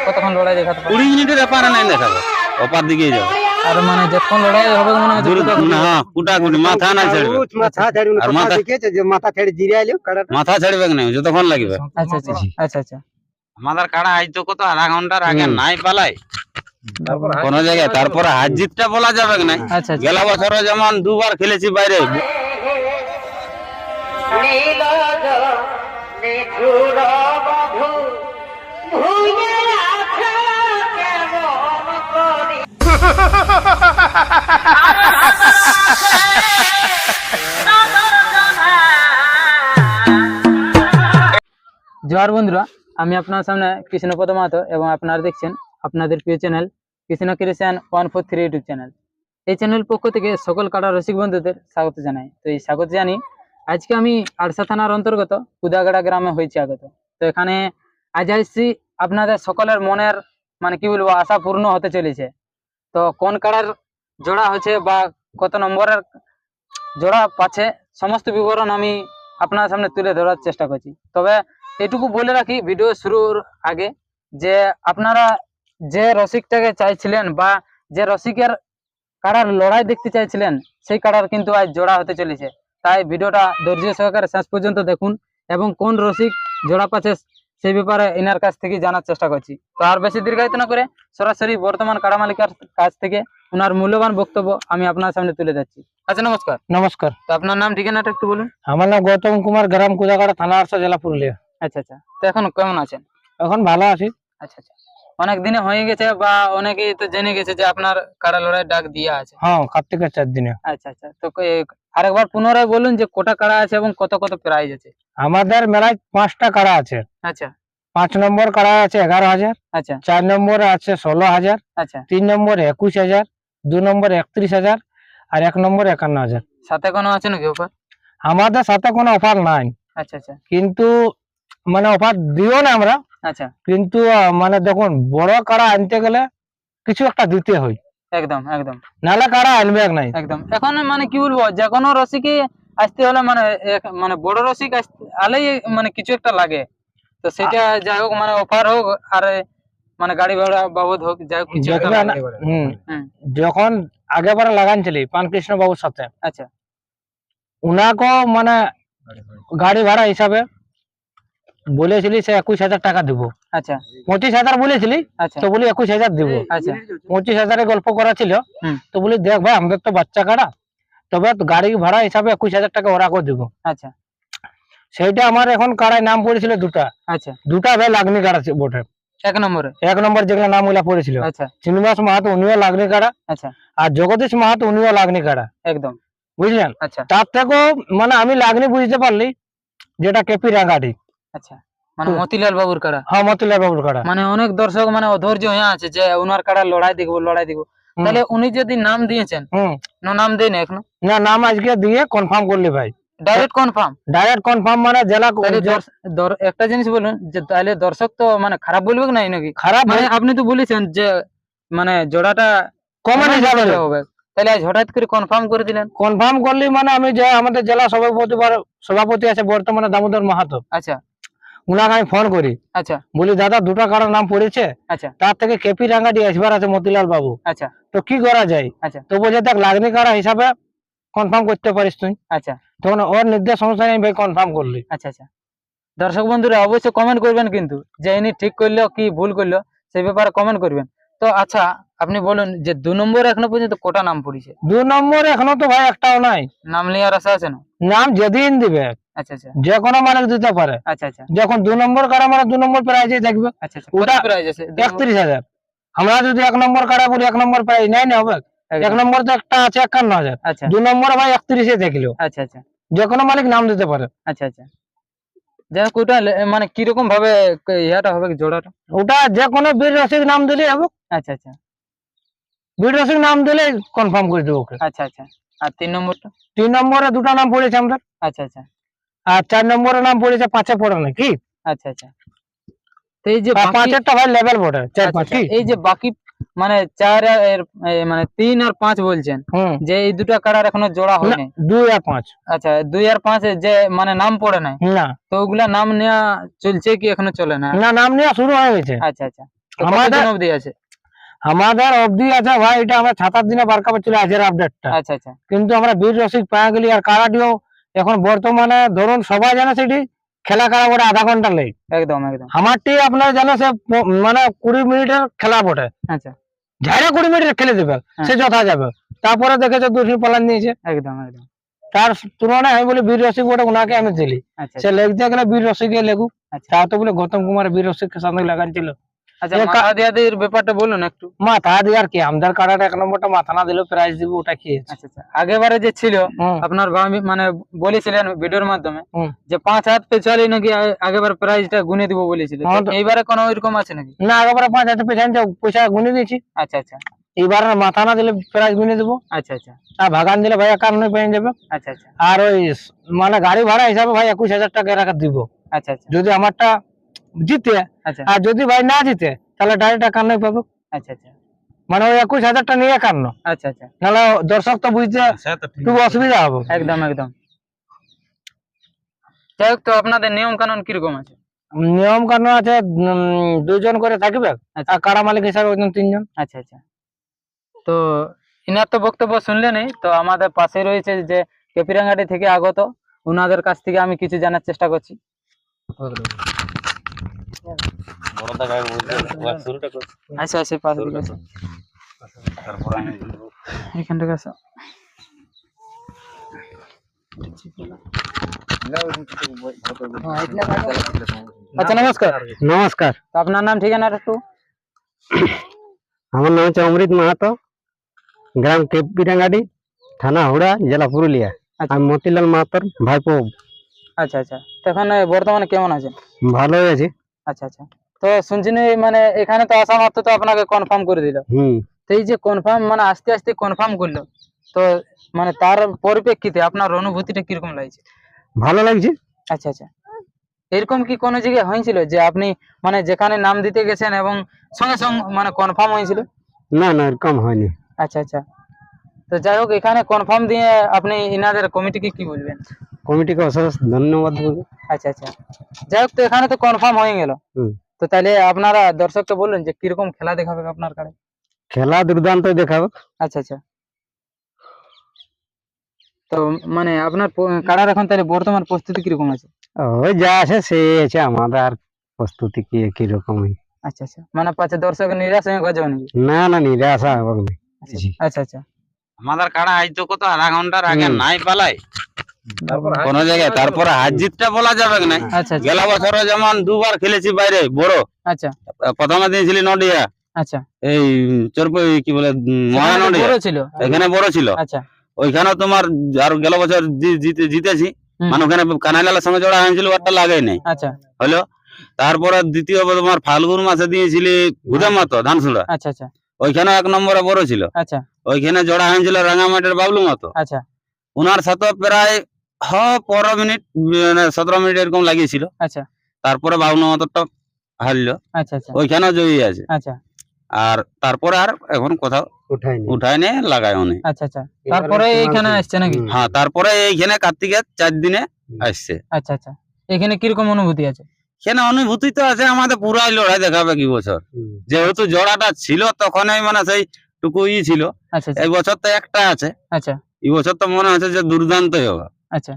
কতক্ষণ লড়াই দেখাতে কুড়ি মিনিটের ব্যাপার নাই দেখাবো। অপার দিকেই যাও। আর মানে যতক্ষণ লড়াই হবে মনে হয় দূর না কুটা কুটি মাথা না ছাড়বে মাথা ছাড়ি আর মাথা- দেখেছে যে মাথা ছেড়ে জিরে আইলো মাথা ছাড়বে না যতক্ষণ লাগবে। আচ্ছা আচ্ছা আচ্ছা আচ্ছা। আমাদের কাড়া আজ তো কত? আধা ঘণ্টার আগে নাই পালাই। কোন জায়গায় তারপরে হার জিতটা বলা যাবে না। আচ্ছা আচ্ছা। গেল বছর যেমন দুবার খেলেছি বাইরে। জোহার বন্ধুরা আমি আপনার সামনে কৃষ্ণপদ মাহাতো এবং আপনারা দেখছেন আপনাদের প্রিয় channel Krishna Christian one four three YouTube channel এই চ্যানেল পক্ষ থেকে সকল কাটা রসিক বন্ধুদের স্বাগত জানাই। তো এই স্বাগত জানি, আজকে আমি আরসা থানার অন্তর্গত কুদাগাড়া গ্রামে হয়েছি আগত। তো এখানে আজ আসছি আপনাদের সকলের মনের মানে কি বলব, আশা পূর্ণ হতে চলেছে। তো কোন কাড়ার জোড়া হচ্ছে বা কত নম্বরের জোড়া পাচ্ছে, সমস্ত বিবরণ আমি আপনার সামনে তুলে ধরার চেষ্টা করছি। তবে এটুকু বলে রাখি, ভিডিও শুরুর আগে যে আপনারা যে রসিকটাকে চাইছিলেন বা যে রসিকের কারার লড়াই দেখতে চাইছিলেন সেই কারার কিন্তু আজ জোড়া হতে চলেছে। তাই ভিডিওটা ধৈর্য সহকারে শেষ পর্যন্ত দেখুন এবং কোন রসিক জোড়া পাচ্ছে সেই ব্যাপারে এনার কাছ থেকে জানার চেষ্টা করছি। তো আর বেশি দীর্ঘায়িত না করে সরাসরি বর্তমান কারা মালিকার কাছ থেকে ওনার মূল্যবান বক্তব্য আমি আপনার সামনে তুলে যাচ্ছি আচ্ছা নমস্কার। নমস্কার। তো আপনার নাম ঠিকানাটা একটু বলুন। আমার নাম গৌতম কুমার গ্রাম কুদাগাড়া থানা আরসা জেলা পুরুলিয়া। আচ্ছা আচ্ছা। তো এখন কেমন আছেন? এখন ভালো আছি। আচ্ছা আচ্ছা। অনেক দিনে হয়ে গেছে বা অনেকেই তো জেনে গেছে যে আপনার কারা লড়াই ডাক দিয়া আছে। হ্যাঁ কার্তিকের চার দিনে। আচ্ছা আচ্ছা। তো আরেকবার পুনরায় বলুন যে কোটা কাড়া আছে এবং কত কত প্রাইজ আছে? আমাদের মেলায় পাঁচটা কাড়া আছে। আচ্ছা। পাঁচ নম্বর কাড়া আছে এগারো হাজার আচ্ছা। চার নম্বর আছে ষোলো হাজার আচ্ছা। তিন নম্বর একুশ হাজার দু নম্বর একত্রিশ হাজার আর এক নম্বর একান্ন হাজার। সাথে কোনো আছে নাকি অফার আমাদের সাথে কোনো অফার নাই। আচ্ছা আচ্ছা। কিন্তু মানে অফার দিও না আমরা। আচ্ছা। কিন্তু মানে দেখুন বড় কাড়া আনতে গেলে কিছু একটা দিতে হয়। একদম একদম। নাহলে কাড়া আনবে নাই। একদম। এখন মানে কি বলব যে কোনো রসিকে আসতে হলে মানে মানে বড় রসিক আসতে আলেই মানে কিছু একটা লাগে। তো সেটা যাই হোক মানে অফার হোক আর মানে গাড়ি ভাড়া বাবদ হোক যাই হোক কিছু। যখন আগেবারে লাগানছিলি পানকৃষ্ণ বাবুর সাথে আচ্ছা। উনাকেও মানে গাড়ি ভাড়া হিসাবে বলেছিলি সে একুশ হাজার টাকা দিব। আচ্ছা। পঁচিশ হাজার বলেছিলি আচ্ছা। তো বলি একুশ হাজার দিব। আচ্ছা। পঁচিশ হাজারে গল্প করা ছিল তো বলি দেখ ভাই আমাদের তো বাচ্চা কাড়া তবে গাড়ি ভাড়া হিসাবে একুশ হাজার টাকা ওরা করে দিব। আচ্ছা। সেইটা আমার এখন কাড়ায় নাম পড়েছিল দুটা। আচ্ছা। দুটা ভাই লাগনি কাড়া ছিল বটে। এক নম্বরে? এক নম্বর যেগুলো নামগুলা পড়েছিল। আচ্ছা। শ্রীনিবাস মাহাতো উনিও লাগনি কাড়া। আচ্ছা। আর জগদীশ মাহাতো উনিও লাগনি কাড়া। একদম। বুঝলেন? আচ্ছা। তার থেকেও মানে আমি লাগনি বুঝতে পারলি যেটা কেপি রাঙ্গাটি আচ্ছা মানে মতিলাল বাবুর কাড়া? হ্যাঁ মতুল্লাহ বাবুর কাড়া। মানে অনেক দর্শক মানে অধৈর্য হয়ে আছে যে ওনার কাড়া লড়াই দেখব লড়াই দেখব। তাহলে উনি যদি নাম দিয়েছেন না নাম দেন এখনও? না নাম আজকে দিয়ে কনফার্ম করলি ভাই। ডাইরেক্ট কনফার্ম ডাইরেক্ট কনফার্ম মানে জেলা একটা জিনিস বলুন যে তাহলে দর্শক তো মানে খারাপ বলবে নাই নাকি? খারাপ মানে আপনি তো বলেছেন যে মানে জোড়াটা হিসাবে হবে তাহলে আজ হঠাৎ করে কনফার্ম করে দিলেন? কনফার্ম করলি মানে আমি যে আমাদের জেলা সভাপতি সভাপতি আছে বর্তমানে দামোদর মাহাতো। আচ্ছা। উনাকে আমি ফোন করি। আচ্ছা। বলি দাদা দুটো কারোর নাম পড়েছে? আচ্ছা। তার থেকে কেপি রাঙ্গাটি আসবার আছে মতিলাল বাবু। আচ্ছা। তো কি করা যায়? আচ্ছা। তো বলছে দেখ লাগনি কারা হিসাবে কনফার্ম করতে পারিস তুই। আচ্ছা। তখন ওর নির্দেশ অনুসারে আমি ভাই কনফার্ম করলি। আচ্ছা আচ্ছা। দর্শক বন্ধুরা অবশ্যই কমেন্ট করবেন কিন্তু যে ইনি ঠিক করল কি ভুল করল সেই ব্যাপারে কমেন্ট করবেন। তো আচ্ছা আপনি বলুন যে দু নম্বর এখনও পর্যন্ত কোটা নাম পড়েছে? দু নম্বর এখনও তো ভাই একটাও নাই। নাম নেওয়ার আশা আছে না? নাম যেদিন দিবে। আচ্ছা আচ্ছা। যে কোনো মালিক দিতে পারে। আচ্ছা আচ্ছা। যখন দু নম্বর কারা মানে দু নম্বর প্রাইজে দেখবে। আচ্ছা আচ্ছা। ওটা- আছে? আমরা যদি এক নম্বর কারা বলি এক নম্বর প্রাইজ নাই না হবে। এক নম্বর তো একটা আছে একান্ন হাজার। আচ্ছা। দু নম্বর ভাই দেখল। আচ্ছা আচ্ছা। যে কোনো মালিক নাম দিতে পারে। আচ্ছা আচ্ছা। মানে কীরকম ভাবে ইহাটা হবে জোড়াটা? ওটা যে কোনো বীর রসিক নাম দিলে হবে। আচ্ছা আচ্ছা। বীর রসিক নাম দিলে কনফার্ম করে দেবো আচ্ছা আচ্ছা। আর তিন নম্বরটা? তিন নম্বরে দুটো নাম পড়েছে আমাদের। আচ্ছা আচ্ছা। আর চার নম্বরের নাম পড়েছে পাঁচে পড়ে না কি আচ্ছা আচ্ছা। তো এই যে পাঁচেরটা ভাই লেভেল পড়ে চার আচ্ছা, পাঁচ কি এই যে বাকি মানে চার এর মানে তিন আর পাঁচ বলছেন যে এই দুটো কাড়ার এখনও জোড়া হয়নি? দুই আর পাঁচ। আচ্ছা দুই আর পাঁচ যে মানে নাম পড়ে নাই? না। তো ওগুলা নাম নেওয়া চলছে কি এখনও চলে না? না নাম নেওয়া শুরু হয়ে গেছে। আচ্ছা আচ্ছা। আমাদের- অবধি আছে? আমাদের অবধি আছে ভাই এটা আমরা ছাতার দিনে বার কাপড় চলে আজের আপডেটটা আচ্ছা আচ্ছা। কিন্তু আমরা বীর রসিক পাওয়া গেলি আর কারাটিও এখন বর্তমানে ধরুন সবাই জানে সেটি খেলা খেলা বটে আধা ঘণ্টা লেট একদম একদম। আমারটি আপনার জানো সে মানে কুড়ি মিনিটের খেলা বটে। আচ্ছা। ঝাড়ে কুড়ি মিনিট খেলে দেবে হ্যাঁ। সে যথা যাবে। তারপরে দেখেছে দুটি পালান নিয়েছে একদম একদম। তার তুলনায় আমি বলি বীর রসিক বটে ওনাকে আমি দিলি আচ্ছা। সে লেখতে গেলে বীর রসিক লেখু আচ্ছা। তা তো বলে গৌতম কুমার বীর রসিককে সাথে লাগাচ্ছিল আচ্ছা মাথা দিয়া দির ব্যাপারটা বলুন একটু। মাথা দিয়ে কি আমাদের কাটাটা এক নম্বরটা মাথা না দিলেও প্রাইজ দিব ওটা কি আচ্ছা আচ্ছা। আগেবারে যে ছিল আপনার মানে বলেছিলেন ভিডিওর মাধ্যমে যে পাঁচ হাত পে চলে নাকি আগেবার প্রাইজটা গুনে দিব বলেছিল। হ্যাঁ এইবারে কোনো ওইরকম আছে নাকি? না একেবারে পাঁচ পেছান যাও পয়সা গুনে দিয়েছি। আচ্ছা আচ্ছা। এবার মাথা না দিলে প্রাইজ গুনে দেবো। আচ্ছা আচ্ছা। আর ভাগান দিলে ভাই কারণে পেয়ে যাবে। আচ্ছা আচ্ছা। আর ওই মানে গাড়ি ভাড়া হিসাবে ভাই একুশ হাজার টাকা রাখা দিব। আচ্ছা আচ্ছা। যদি আমারটা জিতে। আচ্ছা। আর যদি ভাই না জিতে তাহলে ডাইরেক্ট একান্ন পাবো। আচ্ছা আচ্ছা। মানে ওই একুশ হাজারটা নিয়ে একান্ন। আচ্ছা আচ্ছা। নাহলে দর্শক তো বুঝতে ঠিক খুব অসুবিধা হবে। একদম একদম। যাই হোক তো আপনাদের নিয়ম কানুন কীরকম আছে? নিয়ম কানুন আছে দুজন করে থাকবে আচ্ছা। আর কারা মালিক হিসাবে তিনজন। আচ্ছা আচ্ছা। তো ইনার তো বক্তব্য শুনলেনই তো আমাদের পাশে রয়েছে যে কেপিরাঙ্গাটি থেকে আগত। উনাদের কাছ থেকে আমি কিছু জানার চেষ্টা করছি। বড় দাদা বলতে একবার শুরুটা কর আচ্ছা আচ্ছা পাশে দিকে আসো। তারপর আমি বলব। এখান থেকে আসো আচ্ছা নমস্কার নমস্কার তো আপনার নাম ঠিকানা একটু আমার নাম হচ্ছে অমৃত মাহাতো গ্রাম কেপিরাঙ্গাডি থানা হুড়া জেলা পুরুলিয়া আচ্ছা। আমি মতিলাল মাহাতোর ভাইপো আচ্ছা আচ্ছা তো এখন এ, বর্তমানে কেমন আছেন ভালোই আছি আচ্ছা আচ্ছা তো শুনছি নি মানে এখানে তো আসা মাত্র তো আপনাকে কনফার্ম করে দিল। তো এই যে কনফার্ম মানে আস্তে আস্তে কনফার্ম করল তো মানে তার পরিপ্রেক্ষিতে আপনার অনুভূতিটা কীরকম লাগছে? ভালো লাগছে? আচ্ছা আচ্ছা। এরকম কি কোনো জায়গায় হয়েছিল যে আপনি মানে যেখানে নাম দিতে গেছেন এবং সঙ্গে সঙ্গে মানে কনফার্ম হয়েছিল? না না এরকম হয়নি। আচ্ছা আচ্ছা। তো যাই হোক এখানে কনফার্ম দিয়ে আপনি ইনাদের কমিটিকে কি বলবেন? কমিটিকে অশেষ ধন্যবাদ আচ্ছা আচ্ছা। যাই হোক তো এখানে তো কনফার্ম হয়ে গেল। হুম। তো তাহলে আপনারা দর্শককে বললেন যে কীরকম খেলা দেখাবে আপনার কাছে খেলা দুর্দান্ত দেখাবো। আচ্ছা আচ্ছা। তো মানে আপনার কাড়ার এখন তাহলে বর্তমান প্রস্তুতি কীরকম আছে? ওই যা আছে সে আছে আমাদের আর প্রস্তুতি কি কীরকম আচ্ছা আচ্ছা। মানে পাচ্ছে দর্শক নিরাশ হয়ে গেছে না না নিরাশা হবে না। আচ্ছা আচ্ছা। আমাদের কাড়া আজ তো কত? আধা ঘণ্টার আগে নাই পালাই। কোন জায়গায় তারপরে হার জিতটা বলা যাবে না আচ্ছা আচ্ছা। গেল বছরও যেমন দুবার খেলেছি বাইরে বড়। আচ্ছা। প্রথমে দিয়েছিলি নডিয়া। আচ্ছা। এই চরপ কি বলে মহা সেখানে তো নডিয়া। ছিল। এখানে বড় ছিল। আচ্ছা। ওইখানেও তোমার আর গেল বছর জিতে জিতেছি। মানে ওখানে কানাইলালের সঙ্গে জোড়া হয়েছিল ওটা লাগে নাই। আচ্ছা। হলো? তারপরে দ্বিতীয় তোমার ফাল্গুন মাসে দিয়েছিলি গুদাম মাতো ধানসুড়া। আচ্ছা আচ্ছা। ওইখানে এক নম্বরে বড় ছিল। আচ্ছা। ওইখানে জোড়া হয়েছিল রাঙামাটির বাবলু মাতো। আচ্ছা। ওনার সাথে প্রায় হ পনেরো মিনিট মানে সতেরো মিনিট এরকম লাগিয়েছিল। আচ্ছা। তারপরে বাবলু মাতোটা হারলো। আচ্ছা আচ্ছা। ওইখানেও জয়ী আছে। আচ্ছা। আর তারপরে আর এখন কোথাও উঠায় নে লাগায় নি। আচ্ছা আচ্ছা। তারপরে এইখানে আসছে নাকি? হ্যাঁ তারপরে এইখানে কার্তিকের চার দিনে আসছে। আচ্ছা আচ্ছা। এখানে কীরকম অনুভূতি আছে? এখানে অনুভূতি তো আছে আমাদের পুরাই লড়াই দেখাবে কি বছর। যেহেতু জোড়াটা ছিল তখনই মানে সেই টুকু ই ছিল। আচ্ছা আচ্ছা। এই বছর তো একটা আছে। আচ্ছা। এই বছর তো মনে হচ্ছে যে দুর্দান্ত হবে। আচ্ছা।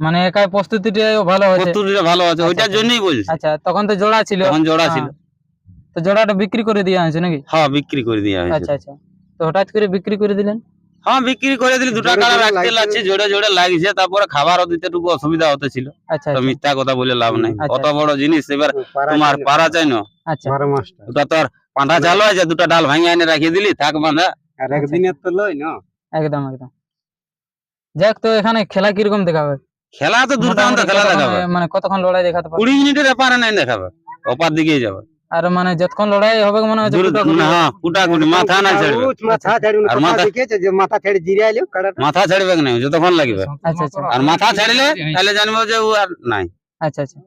মানে একাই প্রস্তুতিটাও ভালো আছে প্রস্তুতিটা ভালো আছে আচ্ছা, ওইটার। জন্যই বলছি। আচ্ছা তখন তো জোড়া ছিল। তখন জোড়া ছিল। হ্যাঁ। তো জোড়াটা বিক্রি করে দেওয়া হয়েছে নাকি? হ্যাঁ বিক্রি করে দেওয়া হয়েছে। আচ্ছা আচ্ছা। তো হঠাৎ করে বিক্রি করে দিলেন? হ্যাঁ বিক্রি করে দিলি দুটা কালার রাখতে লাগছে। জোড়ে জোড়ে লাগছে তারপরে খাবারও দিতে টুকু অসুবিধা হতে ছিল তো মিথ্যা কথা বলে লাভ নাই কত বড় জিনিস এবার তোমার পারা চাই না আচ্ছা ওটা তো আর পাঁঠা চালো আছে দুটা ডাল ভাঙে এনে রাখিয়ে দিলি থাক বাঁধা আর একদিনের তো লই না একদম একদম যাক তো এখানে খেলা কীরকম দেখাবে খেলা তো দুর্দান্ত খেলা কতক্ষণ, দেখাবে মানে কতক্ষণ লড়াই দেখাতে পারবে কুড়ি মিনিটের ব্যাপারে নাই দেখাবে অপার দিকেই যাবে আর মানে যতক্ষণ লড়াই হবে মনে হ্যাঁ কুটাকুটি। মাথা না ছাড়বে। মাথা ছাড়ি আর মাথা- দেখেছে যে মাথা ছেড়ে জিরে আইলো মাথা ছাড়বে না যতক্ষণ লাগবে। আচ্ছা আচ্ছা। আর মাথা ছাড়লে তাহলে জানব যে ও আর নাই। আচ্ছা আচ্ছা।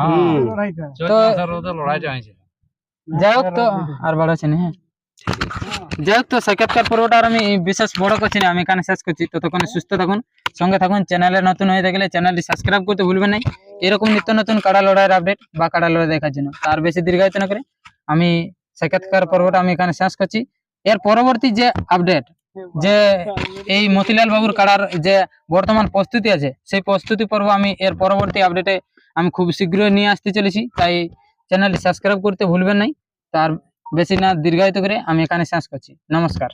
হুম। তো যাই হোক তো আর বাড়াচ্ছে না হ্যাঁ? যাই হোক তো, সাক্ষাৎকার পর্বটা আর আমি বিশেষ বড় করছি না, আমি এখানে শেষ করছি। ততক্ষণে সুস্থ থাকুন, সঙ্গে থাকুন চ্যানেলে নতুন হয়ে থাকলে চ্যানেলটি সাবস্ক্রাইব করতে ভুলবেন না এরকম নিত্য নতুন কাড়া লড়াইয়ের আপডেট বা কাড়া লড়াই দেখার জন্য। তার বেশি দীর্ঘায়িত না করে, আমি সাক্ষাৎকার পর্বটা আমি এখানে শেষ করছি। এর পরবর্তী যে আপডেট যে এই মতিলাল বাবুর কাড়ার যে বর্তমান প্রস্তুতি আছে, সেই প্রস্তুতি পর্ব আমি এর পরবর্তী আপডেটে আমি খুব শীঘ্রই নিয়ে আসতে চলেছি। তাই চ্যানেলটি সাবস্ক্রাইব করতে ভুলবেন নাই। তার বেশি না দীর্ঘায়িত করে আমি এখানে শেষ করছি। নমস্কার।